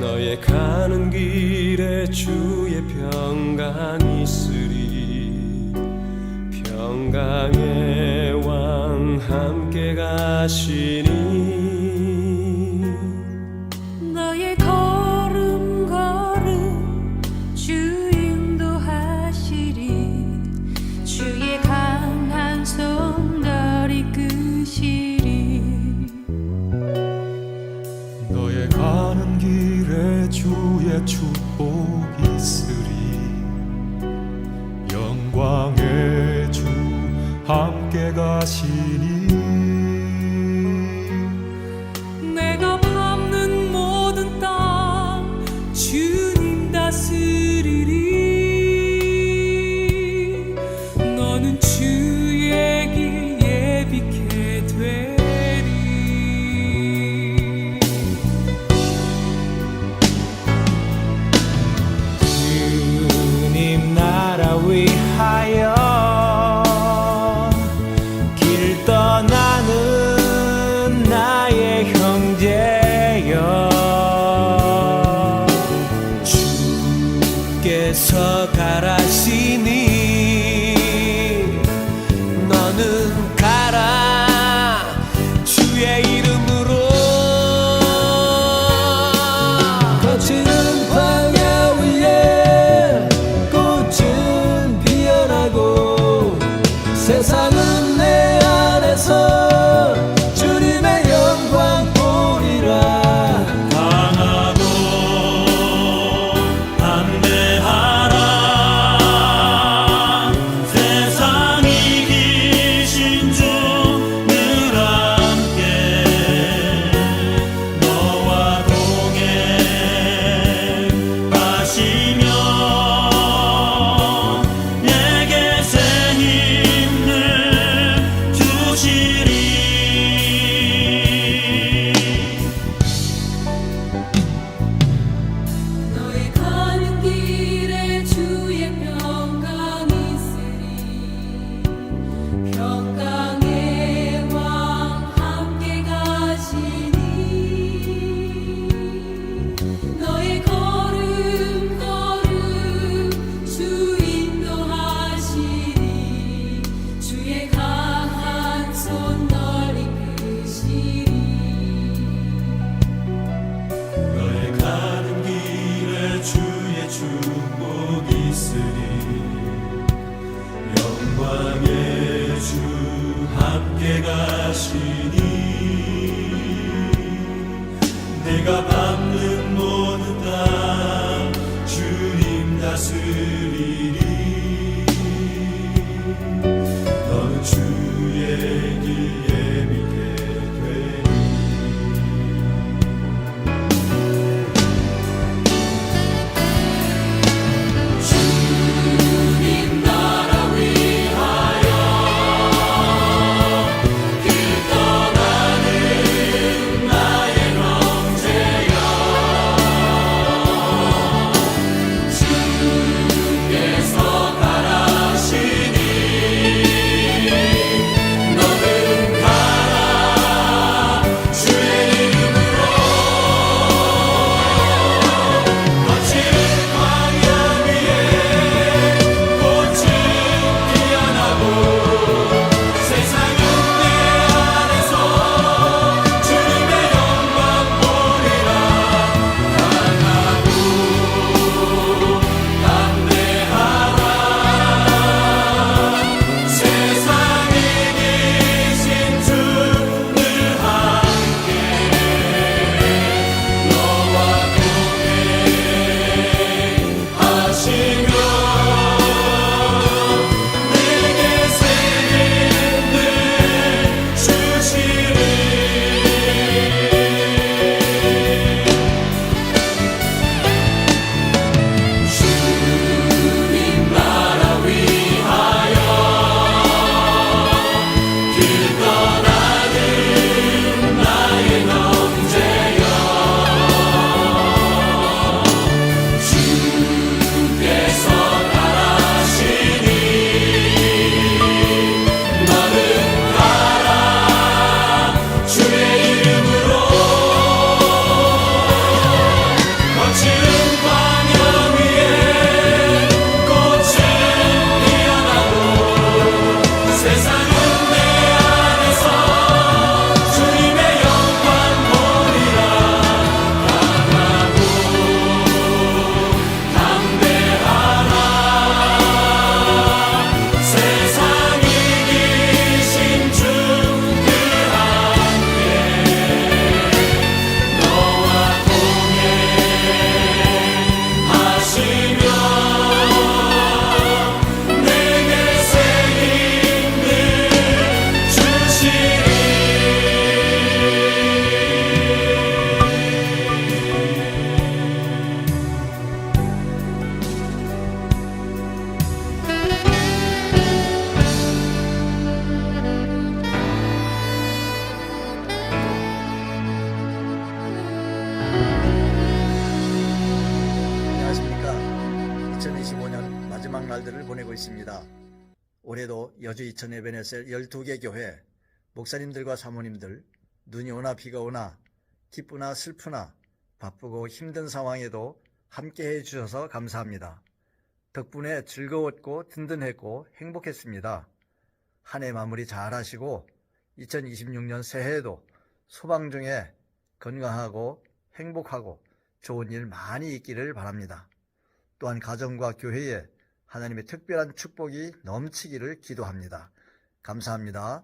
너의 가는 길에 주의 평강이 있으리. 평강의 왕 함께 가시니. 축복 있으리 영광의 주 함께 가시니. 주께서 가라시니 함께 가시니 내가 밤 마지막 날들을 보내고 있습니다. 올해도 여주 이천 에베네셀 12개 교회 목사님들과 사모님들 눈이 오나 비가 오나 기쁘나 슬프나 바쁘고 힘든 상황에도 함께 해주셔서 감사합니다. 덕분에 즐거웠고 든든했고 행복했습니다. 한 해 마무리 잘 하시고 2026년 새해에도 소방 중에 건강하고 행복하고 좋은 일 많이 있기를 바랍니다. 또한 가정과 교회에 하나님의 특별한 축복이 넘치기를 기도합니다. 감사합니다.